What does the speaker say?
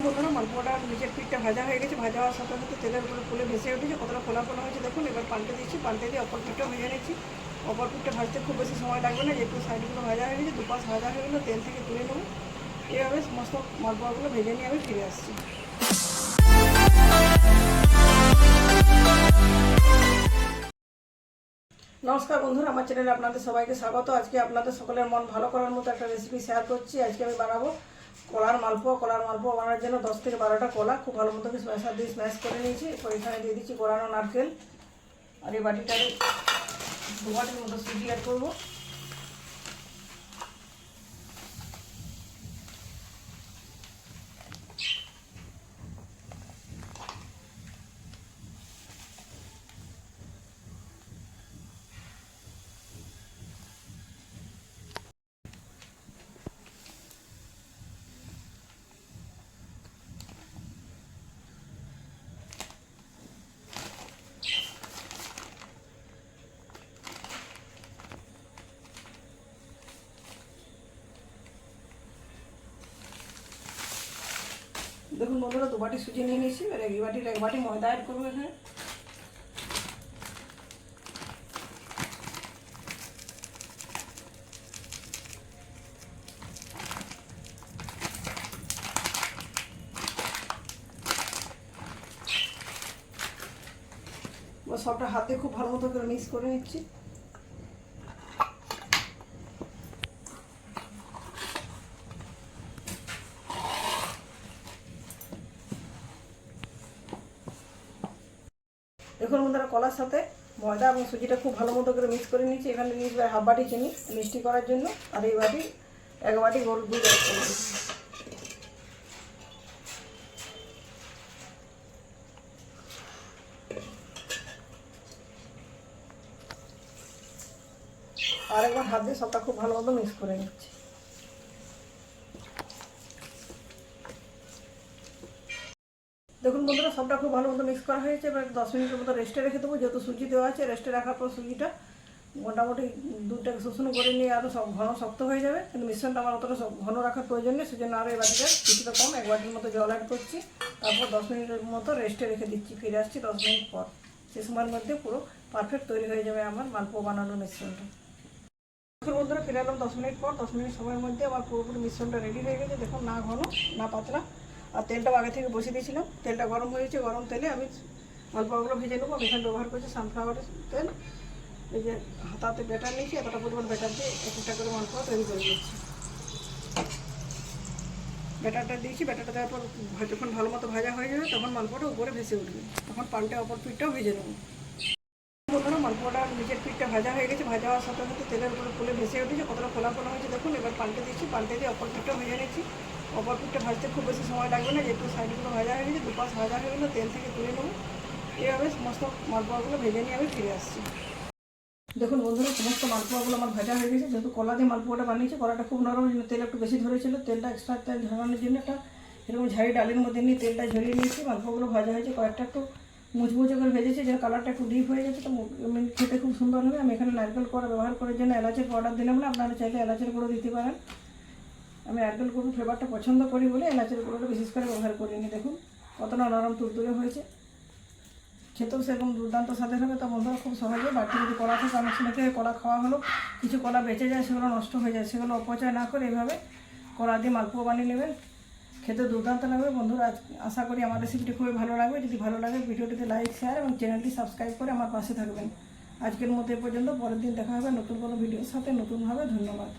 মালপোয়াটা ভাজা হয়ে গেছে, ভাজা হওয়ার সাথে সাথে তেলের উপরে ভেসে উঠেছে, কতটা হয়েছে দেখুন, এবার পাল্টে দিচ্ছি, পাল্টে দিয়ে অপর ভেজে নিচ্ছি। ভাজতে খুব বেশি সময় লাগবে না সাইডগুলো ভাজা হয়ে গেছে, দুপাশ ভাজা হয়ে গেলো, তেল থেকে তুলে নেব। এইভাবে সমস্ত মালপোয়াগুলো ভেজে নিয়ে আমি ফিরে আসছি। নমস্কার বন্ধুরা, আমার চ্যানেলে আপনাদের সবাইকে স্বাগত। আজকে আপনাদের সকলের মন ভালো করার মতো একটা রেসিপি শেয়ার করছি। আজকে আমি বানাবো কলার মালপোয়া কলার মালপোয়া বানানোর জন্য দশ থেকে বারোটা কলা, খুব ভালো মতো স্ম্যাশার দিয়ে স্ম্যাশ করে নিয়েছি। এরপর এখানে দিয়ে দিচ্ছি কোরানো নারকেল। আর এই বাটিটা দু বাটির মতো সুজি অ্যাড করব। দেখুন বন্ধুরা, দু বাটি সুজি নিয়ে নিয়েছি, এবার এক বাটির এক বাটি ময়দা অ্যাড করব এখানে। সবটা হাতে খুব ভালো মতো করে মিক্স করে নিচ্ছি। এখন বন্ধুরা কলার সাথে ময়দা এবং সুজিটা খুব ভালো মতো করে মিক্স করে নিচ্ছি এখানে নিয়েছি প্রায় হাফ বাটি চিনি মিষ্টি করার জন্য আর এই বাটি এক বাটি গরুর দুধ অ্যাড করে দিচ্ছি আর একবার হাত দিয়ে সবটা খুব ভালো মতো মিক্স করে নিচ্ছি। দেখুন বন্ধুরা, সবটা খুব ভালো মতো মিক্স করা হয়েছে, এবার দশ মিনিটের মতো রেস্টে রেখে দেবো। যেহেতু সুজি দেওয়া আছে রেস্টে রাখার পর সুজিটা মোটামুটি দুধটাকে শোষণ করে নিয়ে আরও সব ঘন শক্ত হয়ে যাবে। কিন্তু মিশ্রণটা আমার অতটা ঘন রাখার প্রয়োজন নেই, সেজন্য আরও এই বাটিটা কিছুটা কম, এক বাটির মতো জল অ্যাড করছি। তারপর দশ মিনিটের মতো রেস্টে রেখে দিচ্ছি, ফিরে আসছি দশ মিনিট পর। সে সময়ের মধ্যে পুরো পারফেক্ট তৈরি হয়ে যাবে আমার মালপো বানানোর মিশ্রণটা। বন্ধুরা, ফিরে এলাম দশ মিনিট পর, দশ মিনিট সময়ের মধ্যে আমার পুরোপুরি মিশ্রণটা রেডি হয়ে গেছে। দেখুন না ঘন, না পাতলা। আর তেলটাও আগে থেকে বসিয়ে দিয়েছিলাম। তেলটা গরম হয়েছে গরম তেলে আমি মালপোয়াগুলো ভেজে নেব। আমি এখানে ব্যবহার করছি সানফ্লাওয়ারের তেল। এই যে হাতাতে ব্যাটার নিয়েছি, এতটা পরিমাণ ব্যাটার দিয়ে এক একটা করে মালপোয়া তৈরি করে দিচ্ছি ব্যাটারটা দিয়েছি, ব্যাটারটা দেওয়ার পর যখন ভালো মতো ভাজা হয়ে যাবে, তখন মালপোয়াটা উপরে ভেসে উঠবে। তখন পাল্টে অপর পিঠটাও ভেজে নেব। বন্ধুরা মালপোয়াটা নিচের পিঠটা ভাজা হয়ে গেছে, ভাজা হওয়ার সাথে সাথে তেলের উপরে ফুলে ভেসে উঠেছে, কতটা ফোলা ফোলা হয়েছে দেখুন, এবার পাল্টে দিচ্ছি, পাল্টে দিয়ে অপর পিঠটাও ভেজে নিচ্ছি। অপর পিঠটা ভাজতে খুব বেশি সময় লাগবে না, যেহেতু সাইডগুলো ভাজা হয়ে গেছে, দুপাশ ভাজা হয়ে গেলো, তেল থেকে তুলে নেব। এইভাবে সমস্ত মালপোয়াগুলো ভেজে নিয়ে আমি ফিরে আসছি। দেখুন বন্ধুরা, সমস্ত মালপোয়াগুলো আমার ভাজা হয়ে গেছে। যেহেতু কলা দিয়ে মালপোয়াটা বানিয়েছি, কলাটা খুব নরম তেল একটু বেশি ধরেছিল, তেলটা এক্সট্রা তেল ঝরানোর জন্য একটা এরকম ঝাড়ি ডালের মধ্যে নিয়ে তেলটা ঝরিয়ে নিয়েছি। মালপোয়াগুলো ভাজা হয়েছে, কয়েকটা একটু মুচমুচে করে ভেজেছি যে কালারটা একটু ডিপ হয়ে গেছে তো খেতে খুব সুন্দর হবে। আমি এখানে নারকেল কড়া ব্যবহার করার জন্য এলাচের পাউডার দিলাম না, আপনারা চাইলে এলাচের গুঁড়ো দিতে পারেন। আমি নারকেল গুঁড়ো ফ্লেভারটা পছন্দ করি বলে এলাচের গুঁড়োটা বিশেষ করে ব্যবহার করিনি, দেখুন। কতটা নরম তুলতুলে হয়েছে। খেতেও সেরকম দুর্দান্ত স্বাদের হবে, তো বন্ধুরা খুব সহজে বাড়তি যদি কলা থাকে, অনেক সময় থেকে কলা খাওয়া হলো, কিছু কলা বেঁচে যায়, সেগুলো নষ্ট হয়ে যায়, সেগুলো অপচয় না করে এভাবে কলা দিয়ে মালপোয়া বানিয়ে নেবেন। খেতে দুর্দান্ত লাগবে, বন্ধুরা আশা করি আমার রেসিপিটি খুবই ভালো লাগবে। যদি ভালো লাগে, ভিডিওটিতে লাইক শেয়ার এবং চ্যানেলটি সাবস্ক্রাইব করে আমার পাশে থাকবেন। আজকের মতো এ পর্যন্ত, পরের দিন দেখা হবে নতুন কোনো ভিডিওর সাথে, নতুনভাবে ধন্যবাদ।